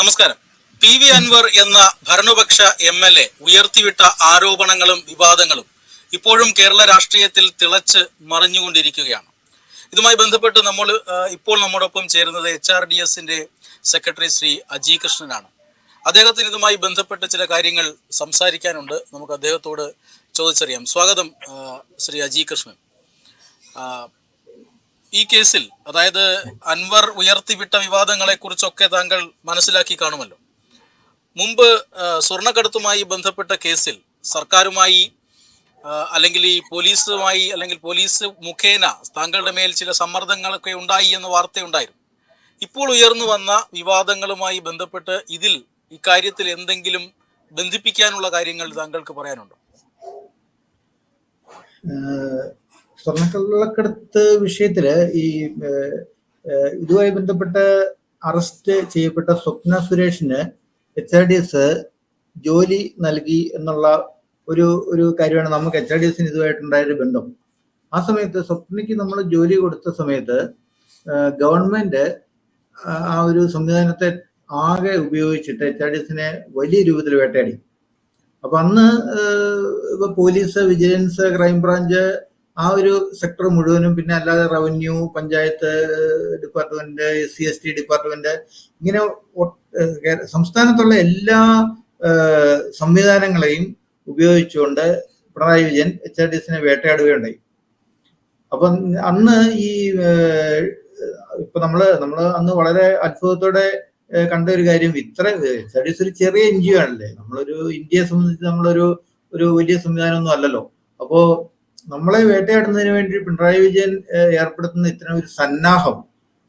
നമസ്കാരം. P V Anvar എന്ന ഭരണപക്ഷ എം എൽ എ ഉയർത്തിവിട്ട ആരോപണങ്ങളും വിവാദങ്ങളും ഇപ്പോഴും കേരള രാഷ്ട്രീയത്തിൽ തിളച്ച് മറിഞ്ഞുകൊണ്ടിരിക്കുകയാണ്. ഇതുമായി ബന്ധപ്പെട്ട് നമ്മൾ ഇപ്പോൾ നമ്മോടൊപ്പം ചേരുന്നത് എച്ച് ആർ ഡി എസിന്റെ സെക്രട്ടറി ശ്രീ അജി കൃഷ്ണനാണ്. അദ്ദേഹത്തിന് ഇതുമായി ബന്ധപ്പെട്ട് ചില കാര്യങ്ങൾ സംസാരിക്കാനുണ്ട്. നമുക്ക് അദ്ദേഹത്തോട് ചോദിച്ചറിയാം. സ്വാഗതം ശ്രീ അജി കൃഷ്ണൻ. ഈ കേസിൽ അതായത് അൻവർ ഉയർത്തിവിട്ട വിവാദങ്ങളെ കുറിച്ചൊക്കെ താങ്കൾ മനസ്സിലാക്കി കാണുമല്ലോ. മുമ്പ് സ്വർണക്കടത്തുമായി ബന്ധപ്പെട്ട കേസിൽ സർക്കാരുമായി അല്ലെങ്കിൽ ഈ പോലീസുമായി അല്ലെങ്കിൽ പോലീസ് മുഖേന താങ്കളുടെ മേൽ ചില സമ്മർദ്ദങ്ങളൊക്കെ ഉണ്ടായി എന്ന വാർത്തയുണ്ടായിരുന്നു ഇപ്പോൾ ഉയർന്നു വന്ന വിവാദങ്ങളുമായി ബന്ധപ്പെട്ട് ഇതിൽ ഇക്കാര്യത്തിൽ എന്തെങ്കിലും ബന്ധിപ്പിക്കാനുള്ള കാര്യങ്ങൾ താങ്കൾക്ക് പറയാനുണ്ടോ? സ്വർണക്കള്ളക്കടത്ത് വിഷയത്തിൽ ഈ ഇതുമായി ബന്ധപ്പെട്ട് അറസ്റ്റ് ചെയ്യപ്പെട്ട സ്വപ്ന സുരേഷിന് എച്ച് ആർ ഡി എസ് ജോലി നൽകി എന്നുള്ള ഒരു ഒരു കാര്യമാണ് നമുക്ക് എച്ച് ആർ ഡി എസിന് ഇതുമായിട്ടുണ്ടായ ഒരു ബന്ധം. ആ സമയത്ത് സ്വപ്നയ്ക്ക് നമ്മൾ ജോലി കൊടുത്ത സമയത്ത് ഗവൺമെന്റ് ആ- ഒരു സംവിധാനത്തെ ആകെ ഉപയോഗിച്ചിട്ട് എച്ച് ആർ ഡി എസിനെ വലിയ രൂപത്തിൽ വേട്ടയാടി. അപ്പൊ അന്ന് ഇപ്പൊ പോലീസ് വിജിലൻസ് ക്രൈംബ്രാഞ്ച് ആ ഒരു സെക്ടർ മുഴുവനും പിന്നെ അല്ലാതെ revenue panchayat department S C S T department ഇങ്ങനെ സംസ്ഥാനത്തുള്ള എല്ലാ സംവിധാനങ്ങളെയും ഉപയോഗിച്ചുകൊണ്ട് Pinarayi Vijayan H R D എസിനെ വേട്ടയാടുകയുണ്ടായി. അപ്പം അന്ന് ഈ ഇപ്പൊ നമ്മൾ നമ്മൾ അന്ന് വളരെ അത്ഭുതത്തോടെ കണ്ട ഒരു കാര്യം ഇത്ര എച്ച് ആർ ഡി എസ് ഒരു ചെറിയ എൻ ജി ഒ ആണല്ലേ? നമ്മളൊരു ഇന്ത്യയെ സംബന്ധിച്ച് നമ്മളൊരു ഒരു വലിയ സംവിധാനമൊന്നും അല്ലല്ലോ. അപ്പോ നമ്മളെ വേട്ടയാടുന്നതിന് വേണ്ടി പിണറായി വിജയൻ ഏർപ്പെടുത്തുന്ന ഇത്തരം ഒരു സന്നാഹം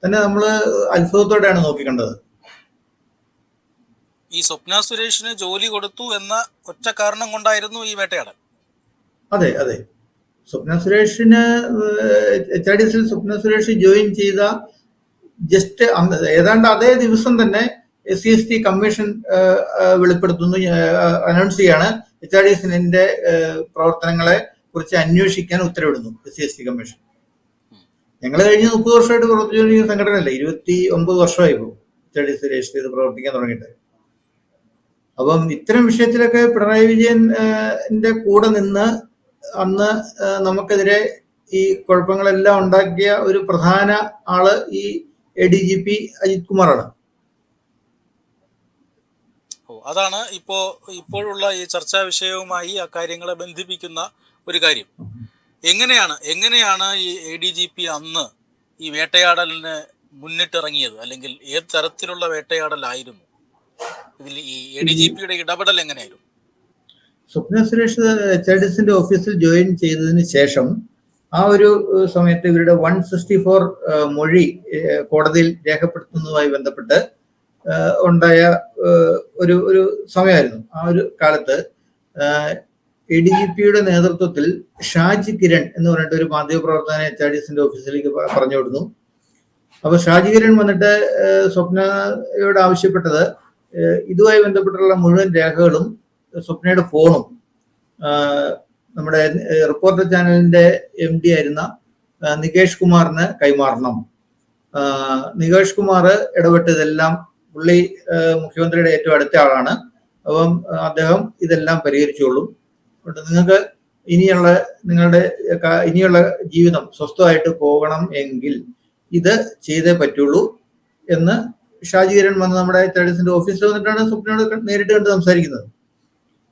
തന്നെ നമ്മൾ അത്ഭുതത്തോടെയാണ് നോക്കിക്കണ്ടത്. ഈ സ്വപ്ന സുരേഷിന് ജോലി കൊടുത്തു എന്ന ഒറ്റ കാരണം കൊണ്ടായിരുന്നു ഈ വേട്ടയാടൽ. അതെ അതെ. സ്വപ്ന സുരേഷിന് എച്ച് ആർ ഡി എസിൽ സ്വപ്ന സുരേഷ് ജോയിൻ ചെയ്ത ജസ്റ്റ് ഏതാണ്ട് അതേ ദിവസം തന്നെ S C S T commission വെളിപ്പെടുത്തുന്നു അനൗൺസ് ചെയ്യാണ് എച്ച് ആർ ഡി എസിന്റെ പ്രവർത്തനങ്ങളെ കുറിച്ച് അന്വേഷിക്കാൻ ഉത്തരവിടുന്നു S C S T commission. ഞങ്ങൾ കഴിഞ്ഞ മുപ്പത് വർഷമായിട്ട് പ്രവർത്തിച്ചുകൊണ്ടിരിക്കുന്ന സംഘടനയല്ല. ഇരുപത്തി ഒമ്പത് വർഷമായി ഇപ്പോൾ സ്റ്റഡീസ് രജിസ്റ്റർ ചെയ്ത് പ്രവർത്തിക്കാൻ തുടങ്ങിയിട്ട്. അപ്പം ഇത്തരം വിഷയത്തിലൊക്കെ പിണറായി വിജയൻ ഏഹ്, ന്റെ കൂടെ നിന്ന് അന്ന് നമുക്കെതിരെ ഈ കുഴപ്പങ്ങളെല്ലാം ഉണ്ടാക്കിയ ഒരു പ്രധാന ആൾ ഈ A D G P Ajith കുമാറാണ്. അതാണ് ഇപ്പോ ഇപ്പോഴുള്ള ഈ ചർച്ചാ വിഷയവുമായി ആ കാര്യങ്ങളെ ബന്ധിപ്പിക്കുന്ന ഒരു കാര്യം. എങ്ങനെയാണ് എങ്ങനെയാണ് ഈ എ ഡി ജി പി അന്ന് ഈ വേട്ടയാടലിന് മുന്നിട്ടിറങ്ങിയത്? അല്ലെങ്കിൽ ഏത് തരത്തിലുള്ള വേട്ടയാടലായിരുന്നു? ഇതിൽ ഈ എ ഡി ജി പിയുടെ ഇടപെടൽ എങ്ങനെയായിരുന്നു? സ്വപ്ന സുരേഷ് എസിന്റെ ഓഫീസിൽ ജോയിൻ ചെയ്തതിന് ശേഷം ആ ഒരു സമയത്ത് ഇവരുടെ വൺ സിക്സ്റ്റി ഫോർ മൊഴി കോടതിയിൽ രേഖപ്പെടുത്തുന്നതുമായി ബന്ധപ്പെട്ട് ഉണ്ടായ ഒരു ഒരു സമയമായിരുന്നു. ആ ഒരു കാലത്ത് എ ഡി ജി പിയുടെ നേതൃത്വത്തിൽ ഷാജി കിരൺ എന്ന് പറഞ്ഞിട്ട് ഒരു മാധ്യമപ്രവർത്തകനെ എച്ച് ആർ ഡി എസിന്റെ ഓഫീസിലേക്ക് പറഞ്ഞു വിടുന്നു അപ്പൊ ഷാജി കിരൺ വന്നിട്ട് സ്വപ്നയോട് ആവശ്യപ്പെട്ടത് ഇതുമായി ബന്ധപ്പെട്ടുള്ള മുഴുവൻ രേഖകളും സ്വപ്നയുടെ ഫോണും നമ്മുടെ റിപ്പോർട്ടർ ചാനലിന്റെ എം ഡി ആയിരുന്ന നികേഷ് കുമാറിന് കൈമാറണം. നികേഷ് കുമാർ ഇടപെട്ട് ഇതെല്ലാം പുള്ളി മുഖ്യമന്ത്രിയുടെ ഏറ്റവും അടുത്ത ആളാണ്. അപ്പം അദ്ദേഹം ഇതെല്ലാം പരിഹരിച്ചോളും. അതുകൊണ്ട് നിങ്ങൾക്ക് ഇനിയുള്ള നിങ്ങളുടെ ഇനിയുള്ള ജീവിതം സ്വസ്ഥമായിട്ട് പോകണം എങ്കിൽ ഇത് ചെയ്തേ പറ്റുള്ളൂ എന്ന് ഷാജികിരൺ വന്ന് നമ്മുടെ തേഡേഴ്സിന്റെ ഓഫീസിൽ വന്നിട്ടാണ് സ്വപ്നയോട് നേരിട്ട് കണ്ട് സംസാരിക്കുന്നത്.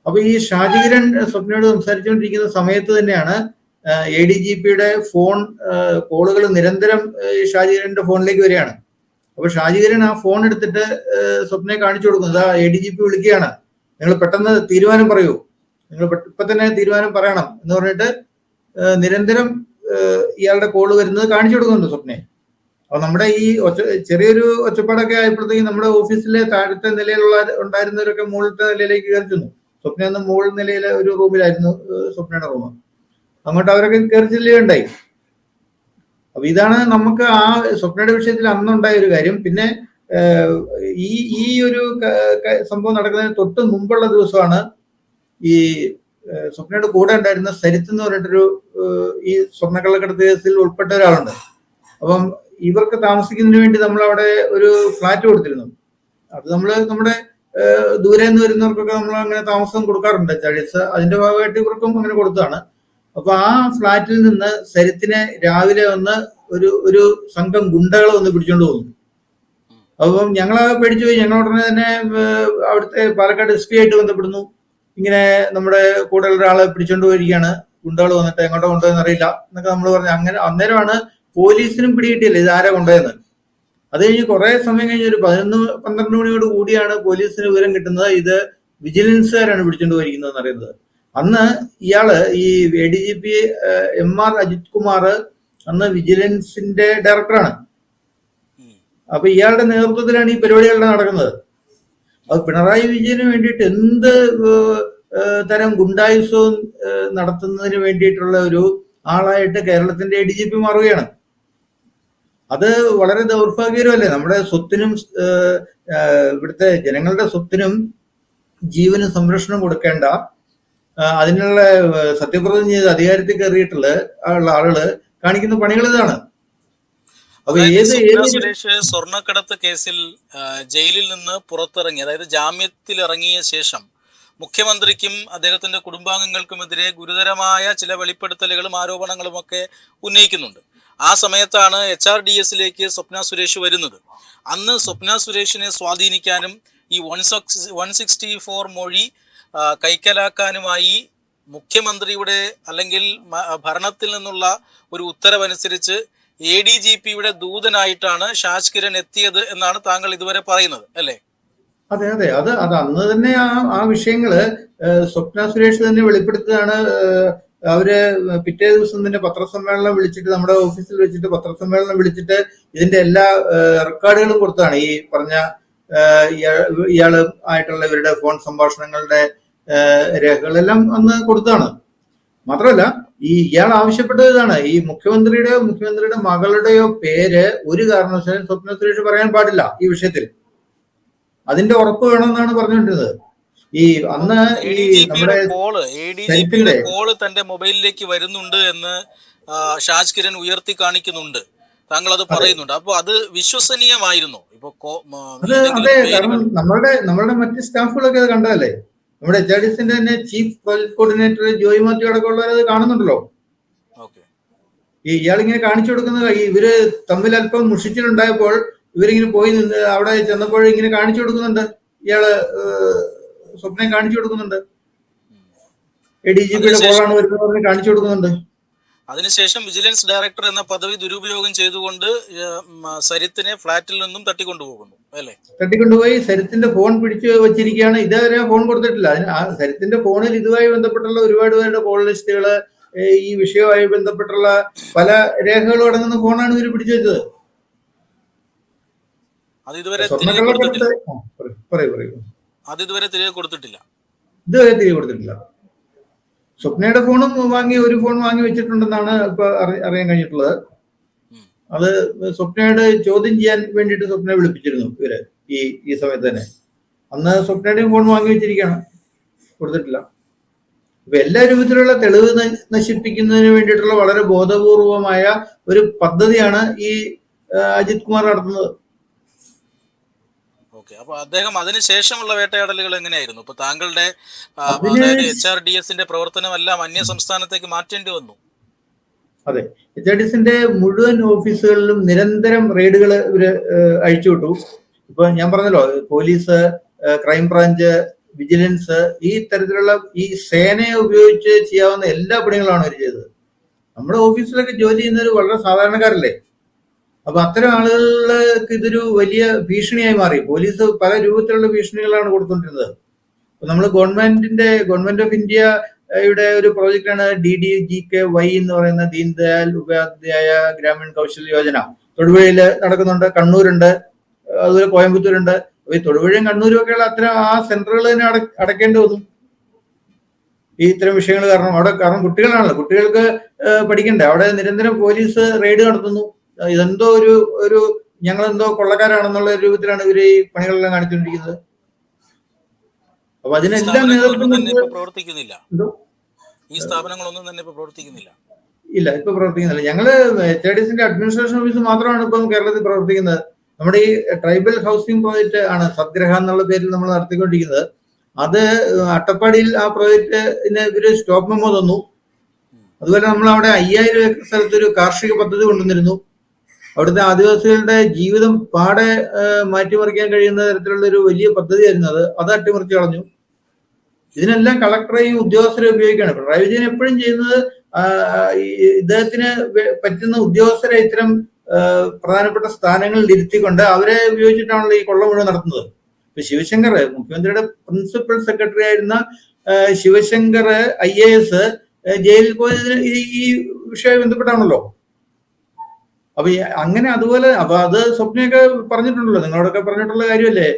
അപ്പൊ ഈ ഷാജികിരൺ സ്വപ്നയോട് സംസാരിച്ചുകൊണ്ടിരിക്കുന്ന സമയത്ത് തന്നെയാണ് എ ഡി ജി പിയുടെ ഫോൺ കോളുകൾ നിരന്തരം ഏഹ്, ഫോണിലേക്ക് വരികയാണ്. അപ്പൊ ഷാജികിരൺ ആ ഫോൺ എടുത്തിട്ട് സ്വപ്നയെ കാണിച്ചു കൊടുക്കുന്നത്. ആ എ ഡി ജി പി വിളിക്കുകയാണ്. നിങ്ങൾ പെട്ടെന്ന് തീരുമാനം പറയൂ. നിങ്ങൾ ഇപ്പൊ തന്നെ തീരുമാനം പറയണം എന്ന് പറഞ്ഞിട്ട് നിരന്തരം ഇയാളുടെ കോൾ വരുന്നത് കാണിച്ചു കൊടുക്കുന്നുണ്ട് സ്വപ്നയെ അപ്പൊ നമ്മുടെ ഈ ഒച്ച ചെറിയൊരു ഒച്ചപ്പാടൊക്കെ ആയപ്പോഴത്തേക്കും നമ്മുടെ ഓഫീസിലെ താഴത്തെ നിലയിലുള്ള ഉണ്ടായിരുന്നവരൊക്കെ മുകളിലത്തെ നിലയിലേക്ക് കയറി ചെന്നു. സ്വപ്ന ഒന്ന് മുകൾ നിലയിലെ ഒരു റൂമിലായിരുന്നു സ്വപ്നയുടെ റൂം അങ്ങോട്ട് അവരൊക്കെ കയറി ചെല്ലുകയുണ്ടായി. അപ്പൊ ഇതാണ് നമുക്ക് ആ സ്വപ്നയുടെ വിഷയത്തിൽ അന്നുണ്ടായ ഒരു കാര്യം. പിന്നെ ഈ ഈ ഒരു സംഭവം നടക്കുന്നതിന് തൊട്ട് മുമ്പുള്ള ദിവസമാണ് ഈ സ്വപ്നയുടെ കൂടെ ഉണ്ടായിരുന്ന സരിത്ത് എന്ന് പറഞ്ഞിട്ടൊരു ഈ സ്വർണക്കള്ളക്കടത്ത് കേസിൽ ഉൾപ്പെട്ട ഒരാളുണ്ട്. അപ്പം ഇവർക്ക് താമസിക്കുന്നതിന് വേണ്ടി നമ്മൾ അവിടെ ഒരു ഫ്ലാറ്റ് കൊടുത്തിരുന്നു. അത് നമ്മൾ നമ്മുടെ ദൂരെ നിന്ന് വരുന്നവർക്കൊക്കെ നമ്മൾ അങ്ങനെ താമസം കൊടുക്കാറുണ്ട്. ചാർജസ് അതിന്റെ ഭാഗമായിട്ട് ഇവർക്കും അങ്ങനെ കൊടുത്തതാണ്. അപ്പൊ ആ ഫ്ലാറ്റിൽ നിന്ന് സരിത്തിനെ രാവിലെ വന്ന് ഒരു ഒരു സംഘം ഗുണ്ടകളെ വന്ന് പിടിച്ചോണ്ട് പോകുന്നു അപ്പം ഞങ്ങളെ പേടിച്ചു പോയി. ഞങ്ങൾ ഉടനെ തന്നെ അവിടുത്തെ പാലക്കാട് എസ് പി ആയിട്ട് ബന്ധപ്പെടുന്നു. ഇങ്ങനെ നമ്മുടെ കൂടെ ഒരാളെ പിടിച്ചോണ്ട് പോയിരിക്കുകയാണ് ഗുണ്ടകൾ വന്നിട്ട് എങ്ങോട്ടോ കൊണ്ടുപോയെന്ന് അറിയില്ല. എന്നൊക്കെ നമ്മൾ പറഞ്ഞു അങ്ങനെ അന്നേരമാണ് പോലീസിനും പിടികിട്ടിയില്ല ഇത് ആരാ കൊണ്ടുപോയെന്ന്. അത് കഴിഞ്ഞ് കുറെ സമയം കഴിഞ്ഞ് ഒരു പതിനൊന്ന് പന്ത്രണ്ട് മണിയോട് കൂടിയാണ് പോലീസിന് വിവരം കിട്ടുന്നത്. ഇത് വിജിലൻസുകാരാണ് പിടിച്ചോണ്ട് പോയിരിക്കുന്നത് അറിയുന്നത്. അന്ന് ഇയാൾ ഈ A D G P M R Ajith Kumar അന്ന് വിജിലൻസിന്റെ ഡയറക്ടറാണ്. അപ്പൊ ഇയാളുടെ നേതൃത്വത്തിലാണ് ഈ പരിപാടികളെല്ലാം നടക്കുന്നത്. അത് പിണറായി വിജയന് വേണ്ടിയിട്ട് എന്ത് തരം ഗുണ്ടായുസവും നടത്തുന്നതിന് വേണ്ടിയിട്ടുള്ള ഒരു ആളായിട്ട് കേരളത്തിന്റെ ഡി ജി പി മാറുകയാണ്. അത് വളരെ ദൗർഭാഗ്യകരമല്ലേ? നമ്മുടെ സ്വത്തിനും ഇവിടുത്തെ ജനങ്ങളുടെ സ്വത്തിനും ജീവനും സംരക്ഷണം കൊടുക്കേണ്ട അതിനുള്ള സത്യപ്രതിജ്ഞ ചെയ്ത് അധികാരത്തിൽ കയറിയിട്ടുള്ള ഉള്ള ആളുകൾ കാണിക്കുന്ന പണികൾ ഇതാണ്. അപ്പൊ ഏത് സുരേഷ് സ്വർണക്കടത്ത് കേസിൽ ജയിലിൽ നിന്ന് പുറത്തിറങ്ങി അതായത് ജാമ്യത്തിൽ ഇറങ്ങിയ ശേഷം മുഖ്യമന്ത്രിക്കും അദ്ദേഹത്തിന്റെ കുടുംബാംഗങ്ങൾക്കുമെതിരെ ഗുരുതരമായ ചില വെളിപ്പെടുത്തലുകളും ആരോപണങ്ങളും ഒക്കെ ഉന്നയിക്കുന്നുണ്ട്. ആ സമയത്താണ് എച്ച് ആർ ഡി എസിലേക്ക് സ്വപ്ന സുരേഷ് വരുന്നത്. അന്ന് സ്വപ്ന സുരേഷിനെ സ്വാധീനിക്കാനും ഈ വൺ വൺ സിക്സ്റ്റി ഫോർ മൊഴി കൈക്കലാക്കാനുമായി മുഖ്യമന്ത്രിയുടെ അല്ലെങ്കിൽ ഭരണത്തിൽ നിന്നുള്ള ഒരു ഉത്തരവനുസരിച്ച് എ ഡി ജി പിയുടെ ദൂതനായിട്ടാണ് ഷാജ് കിരൺ എത്തിയത് എന്നാണ് താങ്കൾ ഇതുവരെ പറയുന്നത് അല്ലേ? അതെ അതെ. അത് അത് അന്ന് തന്നെ ആ ആ വിഷയങ്ങൾ സ്വപ്ന സുരേഷ് തന്നെ വെളിപ്പെടുത്തുകയാണ്. ഏഹ്, അവർ പിറ്റേ ദിവസം തന്നെ പത്രസമ്മേളനം വിളിച്ചിട്ട് നമ്മുടെ ഓഫീസിൽ വെച്ചിട്ട് പത്രസമ്മേളനം വിളിച്ചിട്ട് ഇതിന്റെ എല്ലാ റെക്കോർഡുകളും കൊടുത്താണ്. ഈ പറഞ്ഞ ഇയാൾ ആയിട്ടുള്ള ഇവരുടെ ഫോൺ സംഭാഷണങ്ങളുടെ രേഖകളെല്ലാം അന്ന് കൊടുത്താണ്. മാത്രമല്ല ഈ ഇയാൾ ആവശ്യപ്പെട്ടത് ഇതാണ്. ഈ മുഖ്യമന്ത്രിയുടെയോ മുഖ്യമന്ത്രിയുടെ മകളുടെയോ പേര് ഒരു കാരണവശാലും സ്വപ്ന സുരേഷ് പറയാൻ പാടില്ല ഈ വിഷയത്തിൽ. അതിന്റെ ഉറപ്പ് വേണമെന്നാണ് പറഞ്ഞുകൊണ്ടിരുന്നത്. ഈ അന്ന് ഈ നമ്മുടെ കോൾ തന്റെ മൊബൈലിലേക്ക് വരുന്നുണ്ട് എന്ന് ഷാജ് കിരൺ ഉയർത്തി കാണിക്കുന്നുണ്ട്. താങ്കൾ അത്. പറയുന്നുണ്ട്. അപ്പൊ അത് വിശ്വസനീയമായിരുന്നു. ഇപ്പൊ അതെ കാരണം നമ്മളുടെ നമ്മളുടെ മറ്റ് സ്റ്റാഫുകളൊക്കെ അത് കണ്ടതല്ലേ? നമ്മുടെ എച്ച് ആർ ഡി സിന്റെ തന്നെ chief project coordinator Joy Mathew അടക്കമുള്ളവർ അത് കാണുന്നുണ്ടല്ലോ. ഈ ഇയാളിങ്ങനെ കാണിച്ചു കൊടുക്കുന്ന ഇവർ തമ്മിൽ അല്പം മുഷിച്ചിലുണ്ടായപ്പോൾ ഇവരിങ്ങനെ പോയി നിന്ന് അവിടെ ചെന്നപ്പോൾ ഇങ്ങനെ കാണിച്ചു കൊടുക്കുന്നുണ്ട്. ഇയാൾ സ്വപ്നം കാണിച്ചു കൊടുക്കുന്നുണ്ട്. എ ഡി ജി പിയുടെ കോളാണ് വരുന്നത് കാണിച്ചു കൊടുക്കുന്നുണ്ട്. അതിനുശേഷം വിജിലൻസ് ഡയറക്ടർ എന്ന പദവി ദുരുപയോഗം ചെയ്തുകൊണ്ട് സരിത്തിനെ ഫ്ളാറ്റിൽ നിന്നും തട്ടിക്കൊണ്ടുപോകുന്നു അല്ലേ? തട്ടിക്കൊണ്ടുപോയി സരിത്തിന്റെ ഫോൺ പിടിച്ചു വെച്ചിരിക്കുകയാണ്. ഇതുവരെ ഫോൺ കൊടുത്തിട്ടില്ല. അതിന് ആ സരിത്തിന്റെ ഫോണിൽ ഇതുമായി ബന്ധപ്പെട്ടുള്ള ഒരുപാട് പേരുടെ കോൾ ലിസ്റ്റുകൾ ഈ വിഷയവുമായി ബന്ധപ്പെട്ടുള്ള പല രേഖകളും അടങ്ങുന്ന ഫോണാണ് ഇവർ പിടിച്ചു വെച്ചത്. അത് ഇതുവരെ അത് ഇതുവരെ തിരികെ കൊടുത്തിട്ടില്ല. ഇതുവരെ തിരികെ കൊടുത്തിട്ടില്ല. സ്വപ്നയുടെ ഫോണും വാങ്ങി ഒരു ഫോൺ വാങ്ങി വെച്ചിട്ടുണ്ടെന്നാണ് ഇപ്പൊ അറിയാൻ കഴിഞ്ഞിട്ടുള്ളത്. അത് സ്വപ്നയോട് ചോദ്യം ചെയ്യാൻ വേണ്ടിയിട്ട് സ്വപ്നയെ വിളിപ്പിച്ചിരുന്നു ഇവർ ഈ ഈ സമയത്ത് തന്നെ. അന്ന് സ്വപ്നയുടെയും ഫോൺ വാങ്ങി വെച്ചിരിക്കുകയാണ്. കൊടുത്തിട്ടില്ല. അപ്പൊ എല്ലാ രൂപത്തിലുള്ള തെളിവ് നശിപ്പിക്കുന്നതിന് വേണ്ടിയിട്ടുള്ള വളരെ ബോധപൂർവമായ ഒരു പദ്ധതിയാണ് ഈ അജിത് കുമാർ നടത്തുന്നത്. ഓക്കെ. അപ്പൊ അദ്ദേഹം അതിനുശേഷമുള്ള വേട്ടയാടലുകൾ എങ്ങനെയായിരുന്നു? ഇപ്പൊ താങ്കളുടെ അതായത് എച്ച് ആർ ഡി എസിന്റെ പ്രവർത്തനമെല്ലാം അന്യ സംസ്ഥാനത്തേക്ക് മാറ്റേണ്ടി വന്നു. അതെ. എച്ച് ആർ ഡി എസിന്റെ മുഴുവൻ ഓഫീസുകളിലും നിരന്തരം റെയ്ഡുകൾ ഇവർ അഴിച്ചുവിട്ടു. ഇപ്പൊ ഞാൻ പറഞ്ഞല്ലോ പോലീസ് ക്രൈംബ്രാഞ്ച് വിജിലൻസ് ഈ തരത്തിലുള്ള ഈ സേനയെ ഉപയോഗിച്ച് ചെയ്യാവുന്ന എല്ലാ പണികളാണ് അവർ ചെയ്തത്. നമ്മുടെ ഓഫീസിലൊക്കെ ജോലി ചെയ്യുന്നവർ വളരെ സാധാരണക്കാരല്ലേ? അപ്പൊ അത്തരം ആളുകൾക്ക് ഇതൊരു വലിയ ഭീഷണിയായി മാറി. പോലീസ് പല രൂപത്തിലുള്ള ഭീഷണികളാണ് കൊടുത്തുകൊണ്ടിരുന്നത് നമ്മൾ ഗവൺമെന്റിന്റെ ഗവൺമെന്റ് ഓഫ് ഇന്ത്യ യുടെ ഒരു പ്രോജക്റ്റാണ് D D G K Y എന്ന് പറയുന്ന ദീൻ ദയാൽ ഉപാധ്യായ ഗ്രാമീൺ കൗശൽ യോജന. തൊടുപുഴയിൽ നടക്കുന്നുണ്ട് കണ്ണൂരുണ്ട് അതുപോലെ കോയമ്പത്തൂരുണ്ട്. ഈ തൊടുപുഴയും കണ്ണൂരും ഒക്കെയുള്ള അത്തരം ആ സെന്ററുകൾ തന്നെ അട- അടക്കേണ്ടി വന്നു. ഈ ഇത്തരം വിഷയങ്ങൾ കാരണം. അവിടെ കാരണം കുട്ടികളാണല്ലോ. കുട്ടികൾക്ക് പഠിക്കണ്ടേ? അവിടെ നിരന്തരം പോലീസ് റെയ്ഡ് നടത്തുന്നു. ഇതെന്തോ ഒരു ഒരു ഞങ്ങൾ എന്തോ കൊള്ളക്കാരാണെന്നുള്ള രൂപത്തിലാണ് ഇവർ ഈ പണികളെല്ലാം കാണിച്ചുകൊണ്ടിരിക്കുന്നത് അപ്പൊ അതിനെല്ലാം നേതൃത്വം പ്രവർത്തിക്കുന്നില്ല. ഈ സ്ഥാപനങ്ങളൊന്നും തന്നെ ഇപ്പൊ പ്രവർത്തിക്കുന്നില്ല. ഇല്ല ഇപ്പൊ പ്രവർത്തിക്കുന്നില്ല. ഞങ്ങൾ എച്ച് ഐ അഡ്മിനിസ്ട്രേഷൻ ഓഫീസ് മാത്രമാണ് ഇപ്പം കേരളത്തിൽ പ്രവർത്തിക്കുന്നത്. നമ്മുടെ ഈ ട്രൈബൽ ഹൗസിംഗ് പ്രോജക്റ്റ് ആണ് സദ്ഗ്രഹ എന്നുള്ള പേരിൽ നമ്മൾ നടത്തിക്കൊണ്ടിരിക്കുന്നത്. അത് അട്ടപ്പാടിയിൽ ആ പ്രോജക്റ്റിന് ഇവർ സ്റ്റോപ്പ് മെമ്മോ തന്നു. അതുപോലെ നമ്മൾ അവിടെ അയ്യായിരം ഏക്കർ സ്ഥലത്ത് ഒരു കാർഷിക പദ്ധതി കൊണ്ടുവന്നിരുന്നു. അവിടുത്തെ ആദിവാസികളുടെ ജീവിതം പാടെ മാറ്റിമറിക്കാൻ കഴിയുന്ന തരത്തിലുള്ള ഒരു വലിയ പദ്ധതിയായിരുന്നു അത്. അത് അട്ടിമറിച്ച് കളഞ്ഞു. ഇതിനെല്ലാം കളക്ടറെയും ഉദ്യോഗസ്ഥരെയും ഉപയോഗിക്കുകയാണ്. പിണറായി വിജയൻ എപ്പോഴും ചെയ്യുന്നത് ഇദ്ദേഹത്തിന് പറ്റുന്ന ഉദ്യോഗസ്ഥരെ ഇത്തരം പ്രധാനപ്പെട്ട സ്ഥാനങ്ങളിൽ ഇരുത്തിക്കൊണ്ട് അവരെ ഉപയോഗിച്ചിട്ടാണല്ലോ ഈ കൊള്ള മുഴുവൻ നടത്തുന്നത്. ഇപ്പൊ ശിവശങ്കർ മുഖ്യമന്ത്രിയുടെ പ്രിൻസിപ്പൽ സെക്രട്ടറി ആയിരുന്ന ശിവശങ്കർ ഐ എ എസ് ജയിലിൽ പോയതിന് ഈ വിഷയവുമായി ബന്ധപ്പെട്ടാണല്ലോ. അപ്പൊ അങ്ങനെ അതുപോലെ അപ്പൊ അത് സ്വപ്നയൊക്കെ പറഞ്ഞിട്ടുണ്ടല്ലോ നിങ്ങളോടൊക്കെ പറഞ്ഞിട്ടുള്ള കാര്യമല്ലേ?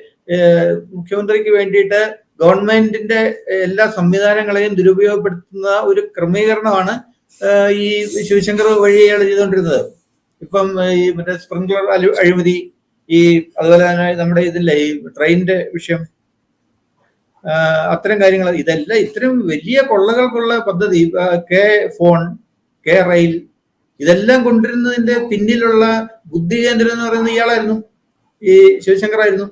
മുഖ്യമന്ത്രിക്ക് വേണ്ടിയിട്ട് ഗവൺമെന്റിന്റെ എല്ലാ സംവിധാനങ്ങളെയും ദുരുപയോഗപ്പെടുത്തുന്ന ഒരു ക്രമീകരണമാണ് ഈ ശിവശങ്കർ വഴി അയാൾ ചെയ്തുകൊണ്ടിരുന്നത്. ഇപ്പം ഈ മറ്റേ സ്പ്രിംഗ്ലർ അഴിമതി ഈ അതുപോലെ തന്നെ നമ്മുടെ ഇതില്ലേ ഈ ട്രെയിനിന്റെ വിഷയം. അത്തരം കാര്യങ്ങൾ ഇതെല്ലാം ഇത്തരം വലിയ കൊള്ളകൾക്കുള്ള പദ്ധതി കെ ഫോൺ കെ റെയിൽ ഇതെല്ലാം കൊണ്ടുവരുന്നതിന്റെ പിന്നിലുള്ള ബുദ്ധി കേന്ദ്രം എന്ന് പറയുന്നത് ഇയാളായിരുന്നു. ഈ ശിവശങ്കർ ആയിരുന്നു.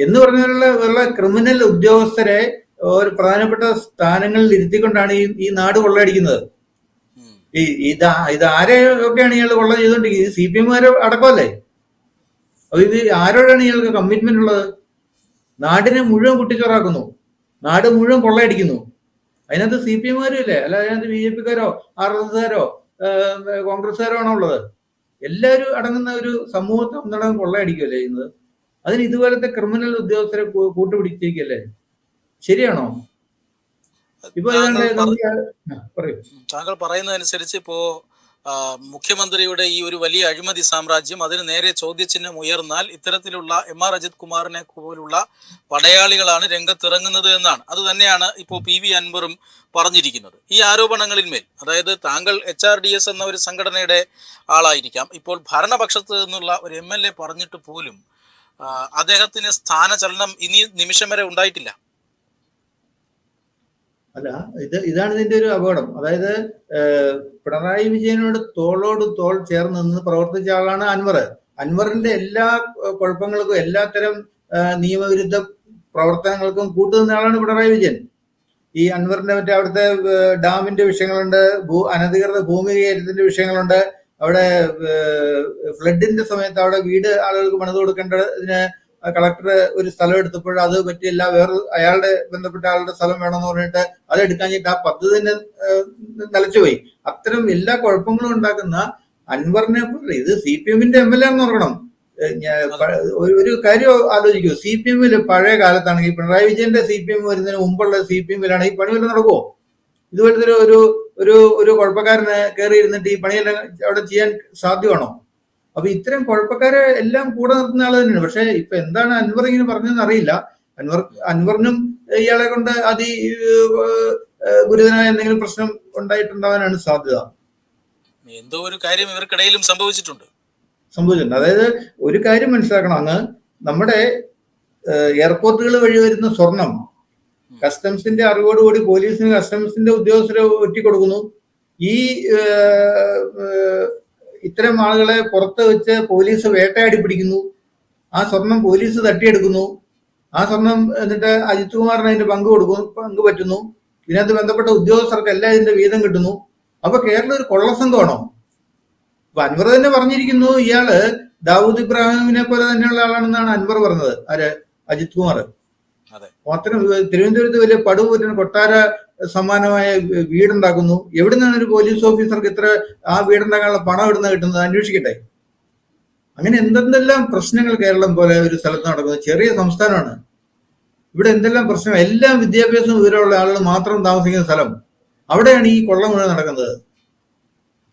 എന്ന് പറഞ്ഞാലുള്ള ഉള്ള ക്രിമിനൽ ഉദ്യോഗസ്ഥരെ ഒരു പ്രധാനപ്പെട്ട സ്ഥാനങ്ങളിൽ ഇരുത്തിക്കൊണ്ടാണ് ഈ ഈ നാട് കൊള്ളയടിക്കുന്നത്. ഈ ഇത് ഇത് ആരെയൊക്കെയാണ് ഇയാൾ കൊള്ള ചെയ്തോണ്ടിരിക്കുന്നത്? സി പി എമ്മുകാരെ അടക്കമല്ലേ? അപ്പൊ ഇത് ആരോടാണ് ഇയാൾക്ക് കമ്മിറ്റ്മെന്റ് ഉള്ളത്? നാടിനെ മുഴുവൻ കുട്ടിച്ചോറാക്കുന്നു. നാട് മുഴുവൻ കൊള്ളയടിക്കുന്നു. അതിനകത്ത് സി പി എമ്മാരും ഇല്ലേ? അല്ല അതിനകത്ത് ബി ജെ പിക്കാരോ ആർ എസ് എസ്കാരോ കോൺഗ്രസ്സുകാരോ ആണോ ഉള്ളത് എല്ലാവരും അടങ്ങുന്ന ഒരു സമൂഹത്തെ ഒന്നടങ്കം കൊള്ളയടിക്കുകയല്ലേ ചെയ്യുന്നത്? അതിന് ഇതുപോലത്തെ ക്രിമിനൽ ഉദ്യോഗസ്ഥരെ കൂട്ടുപിടിച്ചിരിക്കല്ലേ ശരിയാണോ? ഇപ്പൊ താങ്കൾ പറയുന്നതനുസരിച്ച് ഇപ്പോ മുഖ്യമന്ത്രിയുടെ ഈ ഒരു വലിയ അഴിമതി സാമ്രാജ്യം അതിന് നേരെ ചോദ്യചിഹ്നം ഉയർന്നാൽ ഇത്തരത്തിലുള്ള എം ആർ അജിത് കുമാറിനെ പോലുള്ള പടയാളികളാണ് രംഗത്തിറങ്ങുന്നത് എന്നാണ്. അത് തന്നെയാണ് ഇപ്പോൾ പി വി അൻവറും പറഞ്ഞിരിക്കുന്നത്. ഈ ആരോപണങ്ങളിന്മേൽ അതായത് താങ്കൾ എച്ച് ആർ ഡി എസ് എന്ന ഒരു സംഘടനയുടെ ആളായിരിക്കാം. ഇപ്പോൾ ഭരണപക്ഷത്ത് നിന്നുള്ള ഒരു എം എൽ എ പറഞ്ഞിട്ട് പോലും അദ്ദേഹത്തിന് സ്ഥാനചലനം ഇനി നിമിഷം വരെ ഉണ്ടായിട്ടില്ല. അല്ല ഇത് ഇതാണ് ഇതിന്റെ ഒരു അപകടം. അതായത് പിണറായി വിജയനോട് തോളോട് തോൾ ചേർന്ന് നിന്ന് പ്രവർത്തിച്ച ആളാണ് അൻവർ. അൻവറിന്റെ എല്ലാ കുഴപ്പങ്ങൾക്കും എല്ലാത്തരം നിയമവിരുദ്ധ പ്രവർത്തനങ്ങൾക്കും കൂട്ടുനിന്ന ആളാണ് പിണറായി വിജയൻ. ഈ അൻവറിന്റെ മറ്റേ അവിടുത്തെ ഡാമിന്റെ വിഷയങ്ങളുണ്ട് ഭൂ അനധികൃത ഭൂമി കയറ്റത്തിന്റെ വിഷയങ്ങളുണ്ട്. അവിടെ ഫ്ലഡിന്റെ സമയത്ത് അവിടെ വീട് ആളുകൾക്ക് പണിത് കൊടുക്കേണ്ടതിന് കളക്ടർ ഒരു സ്ഥലം എടുത്തപ്പോൾ അത് പറ്റിയില്ല വേറെ അയാളുടെ ബന്ധപ്പെട്ട ആളുടെ സ്ഥലം വേണമെന്ന് പറഞ്ഞിട്ട് അത് എടുക്കാഞ്ഞിട്ട് ആ പദ്ധതി തന്നെ നിലച്ചുപോയി അത്തരം എല്ലാ കുഴപ്പങ്ങളും ഉണ്ടാക്കുന്ന അൻവറിനെ ഇത് സി പി എമ്മിന്റെ എം എൽ എ എന്ന് ഓർക്കണം. ഏഹ്, ഞാ- പ- ഒരു- കാര്യം ആലോചിക്കൂ. സി പി എമ്മിൽ പഴയ കാലത്താണെങ്കിൽ പിണറായി വിജയന്റെ സി പി എം വരുന്നതിന് മുമ്പുള്ള സി പി എമ്മിലാണ് ഈ പണിയെല്ലാം നടക്കുമോ ഇതുപോലത്തെ ഒരു ഒരു ഒരു കുഴപ്പക്കാരന് കയറി ഇരുന്നിട്ട് ഈ പണിയെല്ലാം അവിടെ ചെയ്യാൻ സാധ്യമാണോ? അപ്പൊ ഇത്തരം കുഴപ്പക്കാരെ എല്ലാം കൂടെ നിർത്തുന്ന ആൾ തന്നെയാണ്. പക്ഷെ ഇപ്പൊ എന്താണ് അൻവർ ഇങ്ങനെ പറഞ്ഞതെന്ന് അറിയില്ല. അൻവർ അൻവറിനും ഇയാളെ കൊണ്ട് അതി ഗുരുതരമായ എന്തെങ്കിലും പ്രശ്നം ഉണ്ടായിട്ടുണ്ടാവാനാണ് സാധ്യത. എന്തോ ഒരു കാര്യം ഇവർക്കിടയിലും സംഭവിച്ചിട്ടുണ്ട്. സംഭവിച്ചിട്ടുണ്ട്. അതായത് ഒരു കാര്യം മനസ്സിലാക്കണം. അങ്ങ് നമ്മുടെ എയർപോർട്ടുകൾ വഴി വരുന്ന സ്വർണം കസ്റ്റംസിന്റെ അറിവോടുകൂടി പോലീസിന് കസ്റ്റംസിന്റെ ഉദ്യോഗസ്ഥരെ ഒറ്റിക്കൊടുക്കുന്നു. ഈ ഇത്തരം ആളുകളെ പുറത്ത് വെച്ച് പോലീസ് വേട്ടയാടി പിടിക്കുന്നു. ആ സ്വർണം പോലീസ് തട്ടിയെടുക്കുന്നു. ആ സ്വർണം എന്നിട്ട് അജിത് കുമാറിന് അതിന്റെ പങ്ക് കൊടുക്കുന്നു പങ്ക് പറ്റുന്നു. ഇതിനകത്ത് ബന്ധപ്പെട്ട ഉദ്യോഗസ്ഥർക്ക് എല്ലാം ഇതിന്റെ വീതം കിട്ടുന്നു. അപ്പൊ കേരളം ഒരു കൊള്ളസംഘമാണോ? അപ്പൊ അൻവർ തന്നെ പറഞ്ഞിരിക്കുന്നു ഇയാൾ ദാവൂദ് ഇബ്രാഹിമിനെ പോലെ തന്നെയുള്ള ആളാണെന്നാണ് അൻവർ പറഞ്ഞത്. ആര്? അജിത് കുമാർ. അതെ. അത്തരം തിരുവനന്തപുരത്ത് വലിയ പടുകൂറ്റൻ കൊട്ടാര സമാനമായ വീടുണ്ടാക്കുന്നു. എവിടെ നിന്നാണ് ഒരു പോലീസ് ഓഫീസർക്ക് ഇത്ര ആ വീടുണ്ടാക്കാനുള്ള പണം ഇടുന്ന കിട്ടുന്നത്? അന്വേഷിക്കട്ടെ. അങ്ങനെ എന്തെന്തെല്ലാം പ്രശ്നങ്ങൾ കേരളം പോലെ ഒരു സ്ഥലത്ത് നടക്കുന്നത് ചെറിയ സംസ്ഥാനമാണ്. ഇവിടെ എന്തെല്ലാം പ്രശ്നം? എല്ലാം വിദ്യാഭ്യാസം വിവരമുള്ള ആളുകൾ മാത്രം താമസിക്കുന്ന സ്ഥലം. അവിടെയാണ് ഈ കൊള്ള മുഴുവൻ നടക്കുന്നത്.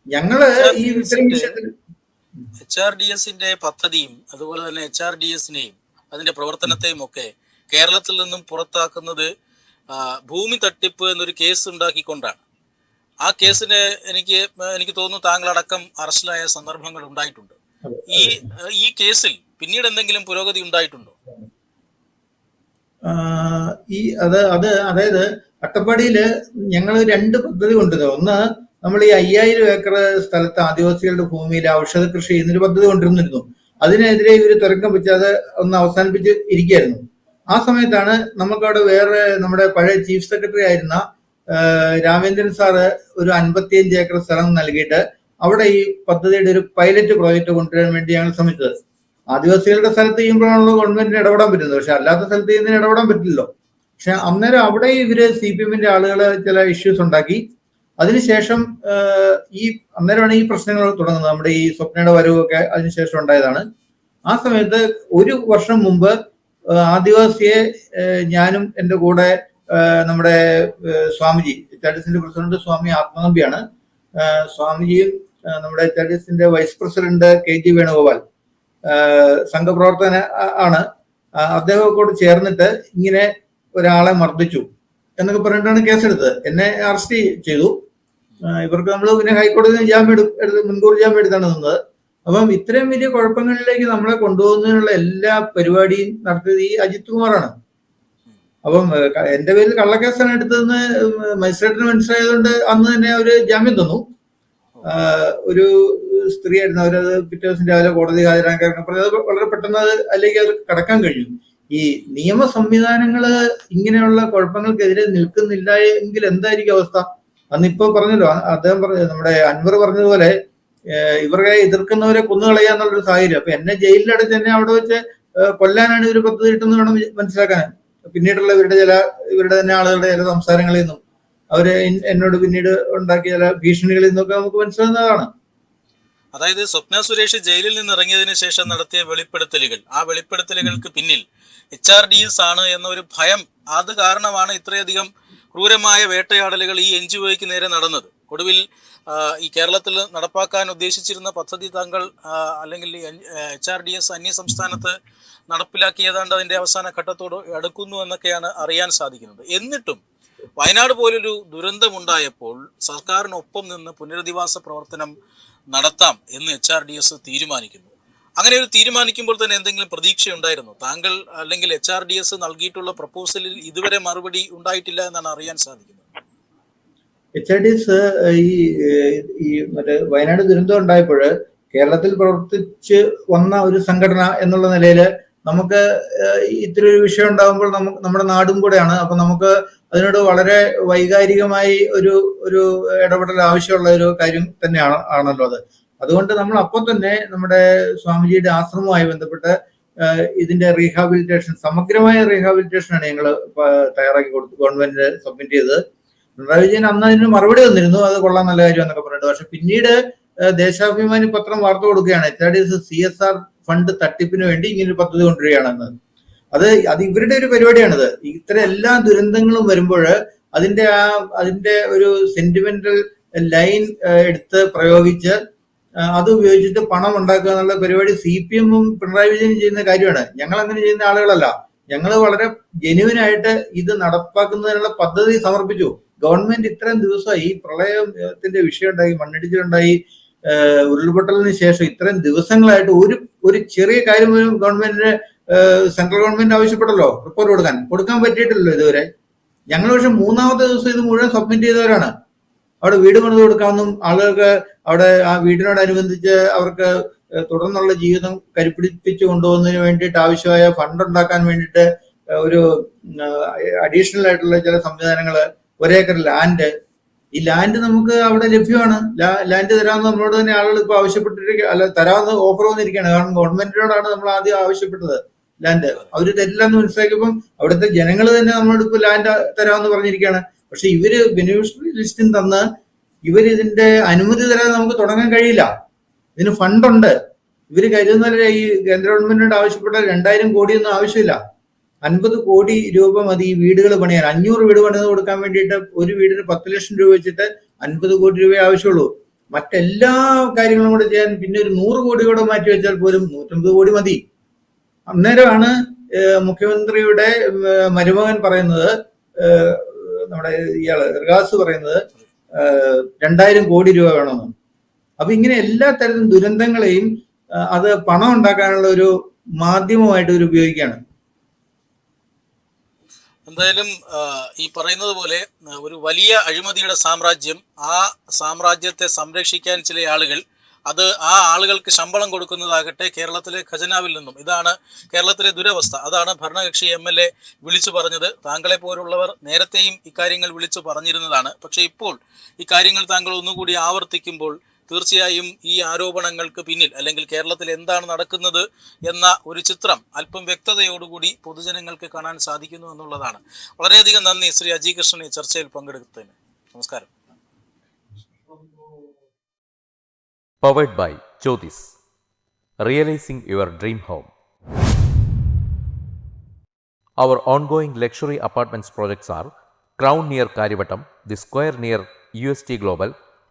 ഞങ്ങൾ ഈ എച്ച് ആർ ഡി എസിന്റെ പദ്ധതിയും അതുപോലെ തന്നെ എച്ച് ആർ ഡി എസിനെയും അതിന്റെ പ്രവർത്തനത്തെയും ഒക്കെ കേരളത്തിൽ നിന്നും പുറത്താക്കുന്നത് ഭൂമി തട്ടിപ്പ് എന്നൊരു കേസ് ഉണ്ടാക്കിക്കൊണ്ടാണ്. ആ കേസിന് എനിക്ക് എനിക്ക് തോന്നുന്നു താങ്കളടക്കം അറസ്റ്റിലായ സന്ദർഭങ്ങൾ ഉണ്ടായിട്ടുണ്ട്. ഈ ഈ കേസിൽ പിന്നീട് എന്തെങ്കിലും പുരോഗതി ഉണ്ടായിട്ടുണ്ടോ? ഈ അത് അത് അതായത് അട്ടപ്പാടിയിൽ ഞങ്ങൾ രണ്ട് പദ്ധതി കൊണ്ടുവരുന്നത് ഒന്ന് നമ്മൾ ഈ അയ്യായിരം ഏക്കർ സ്ഥലത്ത് ആദിവാസികളുടെ ഭൂമിയിൽ ഔഷധ കൃഷി ചെയ്യുന്നൊരു പദ്ധതി കൊണ്ടുവന്നിരുന്നു. അതിനെതിരെ ഇവർ തുരങ്കം വെച്ച് അത് ഒന്ന് അവസാനിപ്പിച്ച് ഇരിക്കുകയായിരുന്നു. ആ സമയത്താണ് നമുക്കവിടെ വേറെ നമ്മുടെ പഴയ ചീഫ് സെക്രട്ടറി ആയിരുന്ന രാമേന്ദ്രൻ സാറ് ഒരു അൻപത്തിയഞ്ച് ഏക്കർ സ്ഥലം നൽകിയിട്ട് അവിടെ ഈ പദ്ധതിയുടെ ഒരു പൈലറ്റ് പ്രോജക്റ്റ് കൊണ്ടുവരാൻ വേണ്ടി ഞങ്ങൾ ശ്രമിച്ചത്. ആദിവാസികളുടെ സ്ഥലത്ത് ചെയ്യുമ്പോഴാണല്ലോ ഗവൺമെന്റിന് ഇടപെടാൻ പറ്റുന്നത്. പക്ഷെ അല്ലാത്ത സ്ഥലത്ത് ചെയ്യുന്നതിന് ഇടപെടാൻ പറ്റില്ലല്ലോ. പക്ഷെ അന്നേരം അവിടെ ഇവർ സി പി എമ്മിന്റെ ആളുകൾ ചില ഇഷ്യൂസ് ഉണ്ടാക്കി. അതിനുശേഷം ഈ അന്നേരമാണ് ഈ പ്രശ്നങ്ങൾ തുടങ്ങുന്നത്. നമ്മുടെ ഈ സ്വപ്നയുടെ വരവൊക്കെ അതിനുശേഷം ഉണ്ടായതാണ്. ആ സമയത്ത് ഒരു വർഷം മുമ്പ് ആദിവാസിയെ ഞാനും എന്റെ കൂടെ നമ്മുടെ സ്വാമിജി ചാഡ്യസിന്റെ പ്രസിഡന്റ് സ്വാമി ആത്മനമ്പിയാണ്. സ്വാമിജിയും നമ്മുടെ ചാഡ്യസിന്റെ vice president K G Venugopal സംഘപ്രവർത്തന ആണ്. അദ്ദേഹം അദ്ദേഹത്തോട് ചേർന്നിട്ട് ഇങ്ങനെ ഒരാളെ മർദ്ദിച്ചു എന്നൊക്കെ പറഞ്ഞിട്ടാണ് കേസെടുത്തത്. എന്നെ അറസ്റ്റ് ചെയ്തു. ഇവർക്ക് നമ്മൾ പിന്നെ ഹൈക്കോടതിയിൽ ജാമ്യം എടു- എടുത്ത് മുൻകൂർ ജാമ്യം എടുത്താണ് നിന്നത്. അപ്പം ഇത്രയും വലിയ കുഴപ്പങ്ങളിലേക്ക് നമ്മളെ കൊണ്ടുപോകുന്നതിനുള്ള എല്ലാ പരിപാടിയും നടത്തിയത് ഈ അജിത് കുമാറാണ്. അപ്പം എന്റെ പേരിൽ കള്ളക്കേസാണ് എടുത്തതെന്ന് മജിസ്ട്രേറ്റിന് മനസ്സിലായതുകൊണ്ട് അന്ന് തന്നെ അവർ ജാമ്യം തന്നു. ഒരു സ്ത്രീയായിരുന്നു അവരത് പിറ്റേ ദിവസം രാവിലെ കോടതി ഹാജരാക്കാൻ പറഞ്ഞത് വളരെ പെട്ടെന്ന് അത് അല്ലെങ്കിൽ അത് കടക്കാൻ കഴിഞ്ഞു. ഈ നിയമ സംവിധാനങ്ങൾ ഇങ്ങനെയുള്ള കുഴപ്പങ്ങൾക്കെതിരെ നിൽക്കുന്നില്ല എങ്കിൽ എന്തായിരിക്കും അവസ്ഥ? അന്ന് ഇപ്പൊ പറഞ്ഞല്ലോ അദ്ദേഹം പറഞ്ഞു നമ്മുടെ അൻവർ പറഞ്ഞതുപോലെ ഇവരെ എതിർക്കുന്നവരെ കൊന്നുകളയുക എന്നുള്ളൊരു സാഹചര്യം. അപ്പൊ എന്നെ ജയിലിലടച്ച് എന്നെ അവിടെ വെച്ച് കൊല്ലാനാണ് ഇവർ പദ്ധതി ഇട്ടെന്ന് വേണം മനസ്സിലാക്കാൻ. പിന്നീടുള്ള ഇവരുടെ ചില ഇവരുടെ തന്നെ ആളുകളുടെ ചില സംസാരങ്ങളിൽ നിന്നും അവർ എന്നോട് പിന്നീട് ഉണ്ടാക്കിയ ചില ഭീഷണികളിൽ നിന്നൊക്കെ നമുക്ക് മനസ്സിലാകുന്നതാണ് അതായത് സ്വപ്ന സുരേഷ് ജയിലിൽ നിന്ന് ഇറങ്ങിയതിനു ശേഷം നടത്തിയ വെളിപ്പെടുത്തലുകൾ. ആ വെളിപ്പെടുത്തലുകൾക്ക് പിന്നിൽ എച്ച് ആർ ഡി എസ് ആണ് എന്ന ഒരു ഭയം അത് കാരണമാണ് ഇത്രയധികം ക്രൂരമായ വേട്ടയാടലുകൾ ഈ എൻ ജി ഒക്ക് നേരെ നടന്നത്. ഒടുവിൽ ഈ കേരളത്തിൽ നടപ്പാക്കാൻ ഉദ്ദേശിച്ചിരുന്ന പദ്ധതി താങ്കൾ അല്ലെങ്കിൽ എച്ച് ആർ ഡി എസ് അന്യ സംസ്ഥാനത്ത് നടപ്പിലാക്കി ഏതാണ്ട് അതിന്റെ അവസാന ഘട്ടത്തോട് അടുക്കുന്നു എന്നൊക്കെയാണ് അറിയാൻ സാധിക്കുന്നത്. എന്നിട്ടും വയനാട് പോലൊരു ദുരന്തമുണ്ടായപ്പോൾ സർക്കാരിനൊപ്പം നിന്ന് പുനരധിവാസ പ്രവർത്തനം നടത്താം എന്ന് എച്ച് ആർ ഡി എസ് തീരുമാനിക്കുന്നു. അങ്ങനെ ഒരു തീരുമാനിക്കുമ്പോൾ തന്നെ എന്തെങ്കിലും പ്രതീക്ഷ ഉണ്ടായിരുന്നു താങ്കൾ അല്ലെങ്കിൽ എച്ച് ആർ ഡി എസ് നൽകിയിട്ടുള്ള പ്രപ്പോസലിൽ ഇതുവരെ മറുപടി ഉണ്ടായിട്ടില്ല എന്നാണ് അറിയാൻ സാധിക്കുന്നത്. എച്ച് ഐ ഡി എസ് ഈ ഈ മറ്റേ വയനാട് ദുരന്തം ഉണ്ടായപ്പോൾ കേരളത്തിൽ പ്രവർത്തിച്ച് വന്ന ഒരു സംഘടന എന്നുള്ള നിലയിൽ നമുക്ക് ഇത്ര ഒരു വിഷയം ഉണ്ടാകുമ്പോൾ നമുക്ക് നമ്മുടെ നാടും കൂടെയാണ്. അപ്പൊ നമുക്ക് അതിനോട് വളരെ വൈകാരികമായി ഒരു ഒരു ഇടപെടൽ ആവശ്യമുള്ള ഒരു കാര്യം തന്നെയാണ് ആണല്ലോ അത്. അതുകൊണ്ട് നമ്മൾ അപ്പോൾ തന്നെ നമ്മുടെ സ്വാമിജിയുടെ ആശ്രമവുമായി ബന്ധപ്പെട്ട് ഇതിന്റെ റീഹാബിലിറ്റേഷൻ സമഗ്രമായ റീഹാബിലിറ്റേഷൻ ആണ് ഞങ്ങൾ തയ്യാറാക്കി കൊടുത്തു ഗവൺമെന്റിന് സബ്മിറ്റ് ചെയ്തത്. പിണറായി വിജയൻ അന്ന് അതിന് മറുപടി തന്നിരുന്നു. അത് കൊള്ളാൻ നല്ല കാര്യം എന്നൊക്കെ പറഞ്ഞിട്ട്. പക്ഷെ പിന്നീട് ദേശാഭിമാനി പത്രം വാർത്ത കൊടുക്കുകയാണ്. H C S R fund തട്ടിപ്പിന് വേണ്ടി ഇങ്ങനൊരു പദ്ധതി കൊണ്ടുവരികയാണെന്ന്. അത് അത് ഇവരുടെ ഒരു പരിപാടിയാണിത്. ഇത്തരം എല്ലാ ദുരന്തങ്ങളും വരുമ്പോൾ അതിന്റെ ആ അതിന്റെ ഒരു സെന്റിമെന്റൽ ലൈൻ എടുത്ത് പ്രയോഗിച്ച് അത് ഉപയോഗിച്ചിട്ട് പണം ഉണ്ടാക്കുക എന്നുള്ള പരിപാടി സി പി എമ്മും പിണറായി വിജയനും ചെയ്യുന്ന കാര്യമാണ്. ഞങ്ങൾ അങ്ങനെ ചെയ്യുന്ന ആളുകളല്ല. ഞങ്ങൾ വളരെ ജെനുവിനായിട്ട് ഇത് നടപ്പാക്കുന്നതിനുള്ള പദ്ധതി സമർപ്പിച്ചു. ഗവൺമെന്റ് ഇത്രയും ദിവസമായി ഈ പ്രളയത്തിന്റെ വിഷയം ഉണ്ടായി മണ്ണിടിച്ചിലുണ്ടായി ഉരുൾപൊട്ടലിന് ശേഷം ഇത്രയും ദിവസങ്ങളായിട്ട് ഒരു ഒരു ചെറിയ കാര്യം പോലും ഗവൺമെന്റിന് സെൻട്രൽ ഗവൺമെന്റ് ആവശ്യപ്പെട്ടല്ലോ? റിപ്പോർട്ട് കൊടുക്കാൻ. കൊടുക്കാൻ പറ്റിയിട്ടില്ലല്ലോ ഇതുവരെ. ഞങ്ങൾ പക്ഷെ മൂന്നാമത്തെ ദിവസം ഇത് മുഴുവൻ സബ്മിറ്റ് ചെയ്തവരാണ്. അവിടെ വീട് പണിത് കൊടുക്കാമെന്നും ആളുകൾക്ക് അവിടെ ആ വീടിനോടനുബന്ധിച്ച് അവർക്ക് തുടർന്നുള്ള ജീവിതം കരിപ്പിടിപ്പിച്ചു കൊണ്ടുപോകുന്നതിന് വേണ്ടിയിട്ട് ആവശ്യമായ ഫണ്ട് ഉണ്ടാക്കാൻ വേണ്ടിയിട്ട് ഒരു അഡീഷണൽ ആയിട്ടുള്ള ചില സംവിധാനങ്ങൾ ഒരേക്കർ ലാൻഡ് ഈ ലാൻഡ് നമുക്ക് അവിടെ ലഭ്യമാണ്. ലാൻഡ് തരാമെന്ന് നമ്മളോട് തന്നെ ആളുകൾ ഇപ്പൊ ആവശ്യപ്പെട്ടിരിക്കുക അല്ല തരാമെന്ന് ഓഫർ വന്നിരിക്കുകയാണ്. കാരണം ഗവൺമെന്റിനോടാണ് നമ്മൾ ആദ്യം ആവശ്യപ്പെട്ടത് ലാൻഡ് അവർ തരില്ല എന്ന് മനസ്സിലാക്കിയപ്പം അവിടുത്തെ ജനങ്ങൾ തന്നെ നമ്മളോട് ഇപ്പൊ ലാൻഡ് തരാമെന്ന് പറഞ്ഞിരിക്കുകയാണ്. പക്ഷെ ഇവർ ബെനിഫിഷ്യറി ലിസ്റ്റിൽ തന്ന് ഇവർ ഇതിന്റെ അനുമതി തരാതെ നമുക്ക് തുടങ്ങാൻ കഴിയില്ല. ഇതിന് ഫണ്ടുണ്ട് ഇവർ കരുതുന്ന ഈ കേന്ദ്ര ഗവൺമെന്റിനോട് ആവശ്യപ്പെട്ട രണ്ടായിരം കോടിയൊന്നും ആവശ്യമില്ല. അൻപത് കോടി രൂപ മതി ഈ വീടുകൾ പണിയാൻ. അഞ്ഞൂറ് വീട് പണിത് കൊടുക്കാൻ വേണ്ടിയിട്ട് ഒരു വീടിന് പത്ത് ലക്ഷം രൂപ വെച്ചിട്ട് അൻപത് കോടി രൂപയെ ആവശ്യമുള്ളൂ. മറ്റെല്ലാ കാര്യങ്ങളും കൂടെ ചെയ്യാൻ പിന്നെ ഒരു നൂറ് കോടി കൂടെ മാറ്റി വെച്ചാൽ പോലും നൂറ്റമ്പത് കോടി മതി. അന്നേരമാണ് മുഖ്യമന്ത്രിയുടെ മരുമകൻ പറയുന്നത് നമ്മുടെ ഇയാൾ റിയാസ് പറയുന്നത് രണ്ടായിരം കോടി രൂപ വേണമെന്ന്. അപ്പൊ ഇങ്ങനെ എല്ലാ തരത്തിലും ദുരന്തങ്ങളെയും അത് പണം ഉണ്ടാക്കാനുള്ള ഒരു മാധ്യമമായിട്ട് ഇവർ ഉപയോഗിക്കുകയാണ്. എന്തായാലും ഈ പറയുന്നത് പോലെ ഒരു വലിയ അഴിമതിയുടെ സാമ്രാജ്യം ആ സാമ്രാജ്യത്തെ സംരക്ഷിക്കാൻ ചില ആളുകൾ അത് ആ ആളുകൾക്ക് ശമ്പളം കൊടുക്കുന്നതാകട്ടെ കേരളത്തിലെ ഖജനാവിൽ നിന്നും. ഇതാണ് കേരളത്തിലെ ദുരവസ്ഥ. അതാണ് ഭരണകക്ഷി എം എൽ എ വിളിച്ചു പറഞ്ഞത്. താങ്കളെ പോലുള്ളവർ നേരത്തെയും ഇക്കാര്യങ്ങൾ വിളിച്ചു പറഞ്ഞിരുന്നതാണ്. പക്ഷേ ഇപ്പോൾ ഇക്കാര്യങ്ങൾ താങ്കൾ ഒന്നുകൂടി ആവർത്തിക്കുമ്പോൾ തീർച്ചയായും ഈ ആരോപണങ്ങൾക്ക് പിന്നിൽ അല്ലെങ്കിൽ കേരളത്തിൽ എന്താണ് നടക്കുന്നത് എന്ന ഒരു ചിത്രം അല്പം വ്യക്തതയോടുകൂടി പൊതുജനങ്ങൾക്ക് കാണാൻ സാധിക്കുന്നു എന്നുള്ളതാണ് വളരെയധികം നന്ദി ശ്രീ അജി കൃഷ്ണൻ ഈ ചർച്ചയിൽ പങ്കെടുത്തതിന് നമസ്കാരം Powered by Jyotis. Realizing your dream home. Our ongoing luxury apartments projects are Crown near square The Square near UST Global,